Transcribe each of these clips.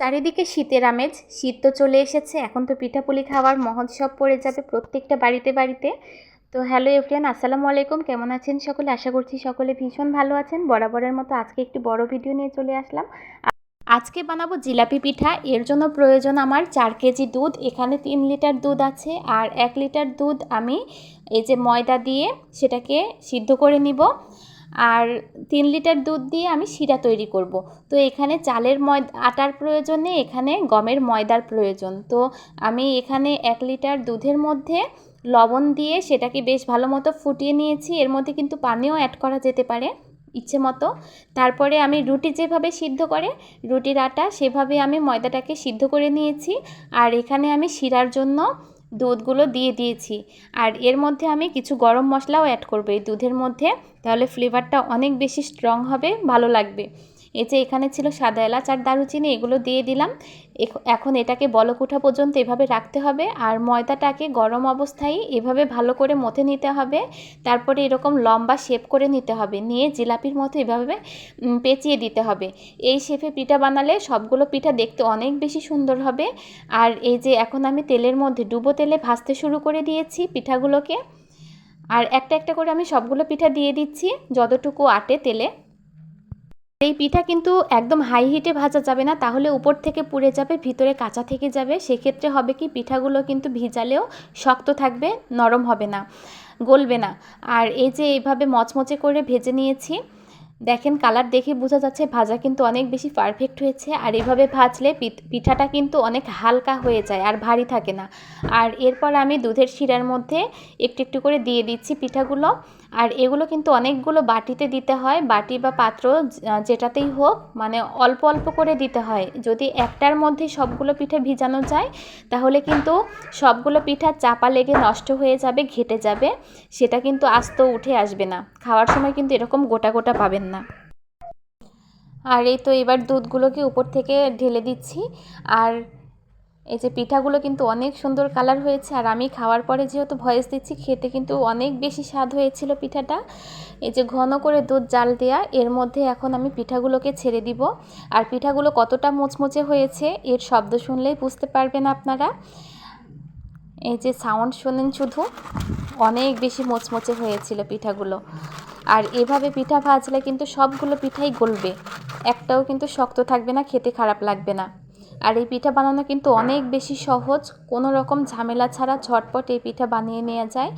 চারিদিকে শীতের আমেজ, শীত তো চলে এসেছে, এখন তো পিঠাপুলি খাওয়ার মহোৎসব পড়ে যাবে প্রত্যেকটা বাড়িতে বাড়িতে। তো হ্যালো এফরিয়ান আসসালামু আলাইকুম, কেমন আছেন সকলে? আশা করছি সকলে ভীষণ ভালো আছেন। বরাবরের মতো আজকে একটি বড় ভিডিও নিয়ে চলে আসলাম। আজকে বানাবো জিলাপি পিঠা, এর জন্য প্রয়োজন আমার চার কেজি দুধ, এখানে তিন লিটার দুধ আছে, আর এক লিটার দুধ আমি এই যে ময়দা দিয়ে সেটাকে সিদ্ধ করে নিব। আর তিন লিটার দুধ দিয়ে আমি শিরা তৈরি করব। তো এখানে চালের ময়দা আটার প্রয়োজন নেই এখানে গমের ময়দার প্রয়োজন। তো আমি এখানে এক লিটার দুধের মধ্যে লবণ দিয়ে সেটাকে বেশ ভালো মতো ফুটিয়ে নিয়েছি। এর মধ্যে কিন্তু পানিও অ্যাড করা যেতে পারে, ইচ্ছে মতো। তারপরে আমি রুটি যেভাবে সিদ্ধ করে, রুটির আটা সেভাবে আমি ময়দাটাকে সিদ্ধ করে নিয়েছি। আর এখানে আমি শিরার জন্য দুধগুলো দিয়ে দিয়েছি। আর এর মধ্যে আমি কিছু গরম মশলাও অ্যাড করব এই দুধের মধ্যে। তাহলে ফ্লেভারটা অনেক বেশি স্ট্রং হবে, ভালো লাগবে। এই যে এখানে ছিল সাদা এলাচ আর দারুচিনি, এগুলো দিয়ে দিলাম। এখন এটাকে বলক ওঠা পর্যন্ত এভাবে রাখতে হবে আর ময়দাটাকে গরম অবস্থায় এভাবে ভালো করে মথে নিতে হবে। তারপরে এরকম লম্বা শেপ করে নিতে হবে, নিয়ে জিলাপির মতো এভাবে পেঁচিয়ে দিতে হবে। এই শেপে পিঠা বানালে সবগুলো পিঠা দেখতে অনেক বেশি সুন্দর হবে। আর এই যে এখন আমি তেলের মধ্যে ডুবো তেলে ভাজতে শুরু করে দিয়েছি পিঠাগুলোকে। আর একটা একটা করে আমি সবগুলো পিঠা দিয়ে দিচ্ছি, যতটুকু আটে তেলে। এই পিঠা কিন্তু একদম হাই হিটে ভাজা যাবে না, তাহলে উপর থেকে পুড়ে যাবে, ভিতরে কাঁচা থেকে যাবে। সেক্ষেত্রে হবে কি, পিঠাগুলো কিন্তু ভিজালেও শক্ত থাকবে, নরম হবে না, গলবে না। আর এই যে এইভাবে মচমচে করে ভেজে নিয়েছি দেখেন কালার দেখে বোঝা যাচ্ছে ভাজা কিন্তু অনেক বেশি পারফেক্ট হয়েছে, আর এভাবে ভাজলে পিঠাটা কিন্তু অনেক হালকা হয়ে যায় আর ভারী থাকে না। আর এরপর আমি দুধের শিরার মধ্যে একটু একটু করে দিয়ে দিচ্ছি পিঠাগুলো। আর এগুলো কিন্তু অনেকগুলো বাটিতে দিতে হয়, বাটি বা পাত্র যেটাতেই হোক মানে অল্প অল্প করে দিতে হয়। যদি একটার মধ্যে সবগুলো পিঠে ভিজানো যায়, তাহলে কিন্তু সবগুলো পিঠা চাপা লেগে নষ্ট হয়ে যাবে, ঘেটে যাবে, সেটা কিন্তু আস্ত উঠে আসবে না। খাওয়ার সময় কিন্তু এরকম গোটা গোটা পাবেন না। আর এই তো এবার দুধগুলোকে উপর থেকে ঢেলে দিচ্ছি। আর এই যে পিঠাগুলো কিন্তু অনেক সুন্দর কালার হয়েছে, আর আমি খাওয়ার পরে যেহেতু ভয়েস দিচ্ছি, খেতে কিন্তু অনেক বেশি স্বাদ হয়েছিল পিঠাটা। এই যে ঘন করে দুধ জাল দেয়া, এর মধ্যে এখন আমি পিঠাগুলোকে ছেড়ে দিব। আর পিঠাগুলো কতটা মুচমুচে হয়েছে, এর শব্দ শুনলেই বুঝতে পারবেন আপনারা। এই যে সাউন্ড শোনেন শুধু, অনেক বেশি মোচমোচে হয়েছিল পিঠাগুলো। আর এভাবে পিঠা ভাজলে কিন্তু সবগুলো পিঠাই গলবে। একটাও কিন্তু শক্ত থাকবে না, খেতে খারাপ লাগবে না। আর এই পিঠা বানানো কিন্তু অনেক বেশি সহজ, কোনো রকম ঝামেলা ছাড়া ঝটপট এই পিঠা বানিয়ে নেওয়া যায়।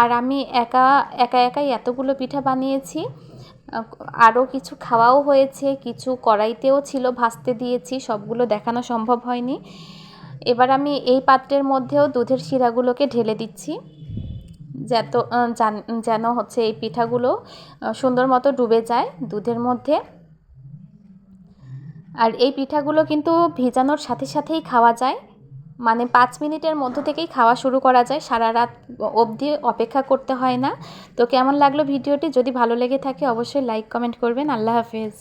আর আমি একা একা একাই এতগুলো পিঠা বানিয়েছি, আরও কিছু খাওয়াও হয়েছে, কিছু কড়াইতেও ছিল, ভাজতে দিয়েছি, সবগুলো দেখানো সম্ভব হয়নি। এবার আমি এই পাত্রের মধ্যেও দুধের শিরাগুলোকে ঢেলে দিচ্ছি। যত যেন হচ্ছে এই পিঠাগুলো সুন্দর মতো ডুবে যায় দুধের মধ্যে। আর এই পিঠাগুলো কিন্তু ভিজানোর সাথে সাথেই খাওয়া যায়। মানে পাঁচ মিনিটের মধ্য থেকেই খাওয়া শুরু করা যায়। সারা রাত অবধি অপেক্ষা করতে হয় না। তো কেমন লাগল ভিডিওটি? যদি ভালো লেগে থাকে অবশ্যই লাইক, কমেন্ট করবেন। আল্লাহ হাফেজ।